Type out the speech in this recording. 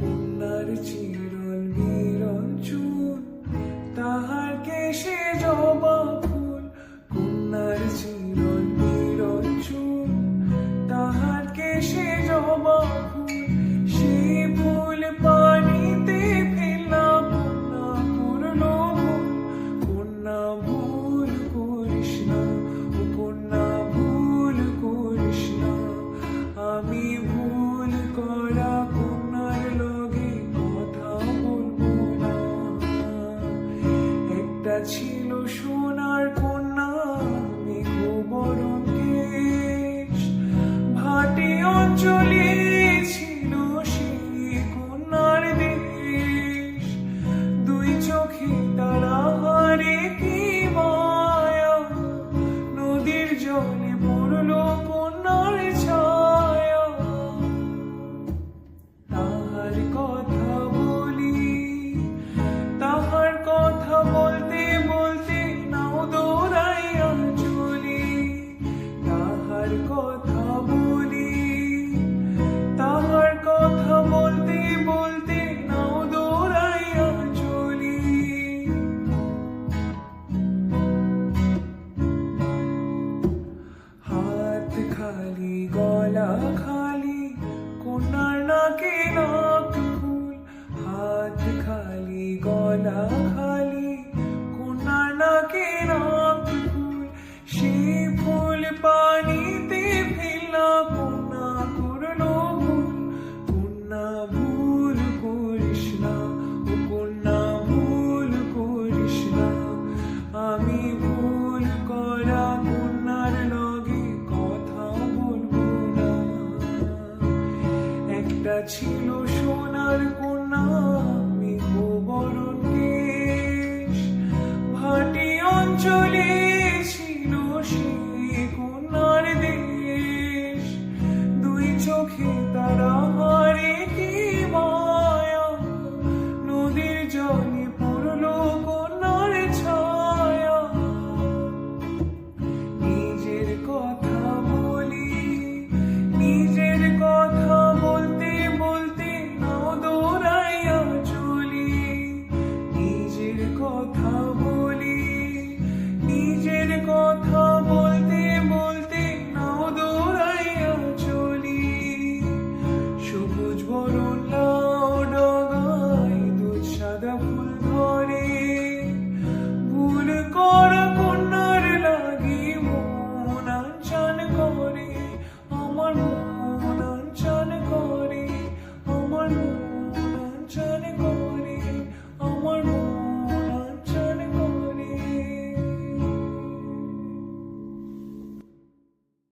কন্যার চিরল বিরল চুল, তাহার কেশে জবা ফুল। কন্যার চিরল বিরল চুল, তাহার কেশে জবা ফুল। ফুল পানিতে ফেলাম কন্যা ভুল করিস না কন্যা ভুল করিস না। আমি गला खाली कोणाला केला खाली? गोला खाली ছিল সোনার কন্যা মেঘবরণ come.